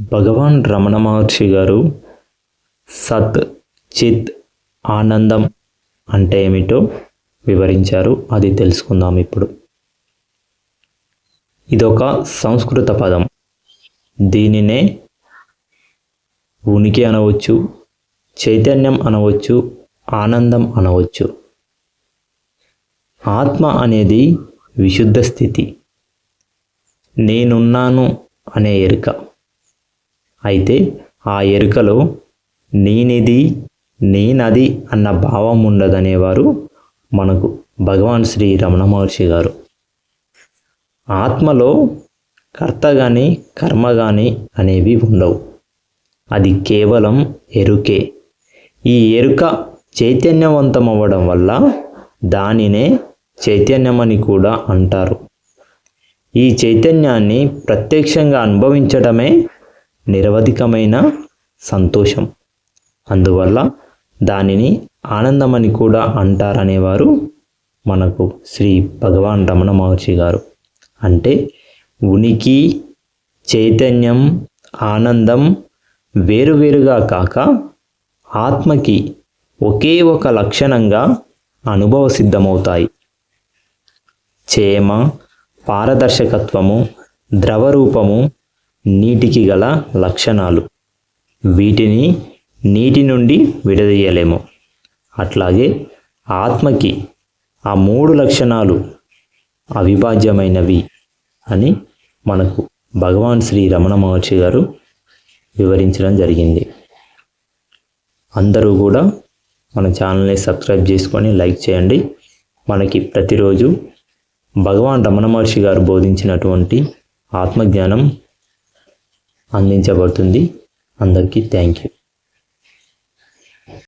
భగవాన్ రమణ మహర్షి గారు సత్ చిత్ ఆనందం అంటే ఏమిటో వివరించారు. అది తెలుసుకుందాం ఇప్పుడు. ఇదొక సంస్కృత పదం. దీనినే ఉనికి అనవచ్చు చైతన్యం అనవచ్చు ఆనందం అనవచ్చు. ఆత్మ అనేది విశుద్ధ స్థితి. నేనున్నాను అనే ఎరుక. అయితే ఆ ఎరుకలో నేనిది నేనది అన్న భావం ఉండదనేవారు మనకు భగవాన్ శ్రీ రమణ మహర్షి గారు. ఆత్మలో కర్త కానీ కర్మ కానీ అనేవి ఉండవు. అది కేవలం ఎరుకే. ఈ ఎరుక చైతన్యవంతం అవ్వడం వల్ల దానినే చైతన్యమని కూడా అంటారు. ఈ చైతన్యాన్ని ప్రత్యక్షంగా అనుభవించడమే నిరవధికమైన సంతోషం. అందువల్ల దానిని ఆనందమని కూడా అంటారనేవారు మనకు శ్రీ భగవాన్ రమణ మహర్షి గారు. అంటే ఉనికి చైతన్యం ఆనందం వేరువేరుగా కాక ఆత్మకి ఒకే ఒక లక్షణంగా అనుభవ సిద్ధమవుతాయి. చేమ పారదర్శకత్వము ద్రవరూపము నీటికి గల లక్షణాలు. వీటిని నీటి నుండి విడదీయలేము. అట్లాగే ఆత్మకి ఆ మూడు లక్షణాలు అవిభాజ్యమైనవి అని మనకు భగవాన్ శ్రీ రమణ మహర్షి గారు వివరించడం జరిగింది. అందరూ కూడా మన ఛానల్ని సబ్స్క్రైబ్ చేసుకొని లైక్ చేయండి. మనకి ప్రతిరోజు భగవాన్ రమణ మహర్షి గారు బోధించినటువంటి ఆత్మజ్ఞానం అందించబడుతుంది. అందరికీ థ్యాంక్ యూ.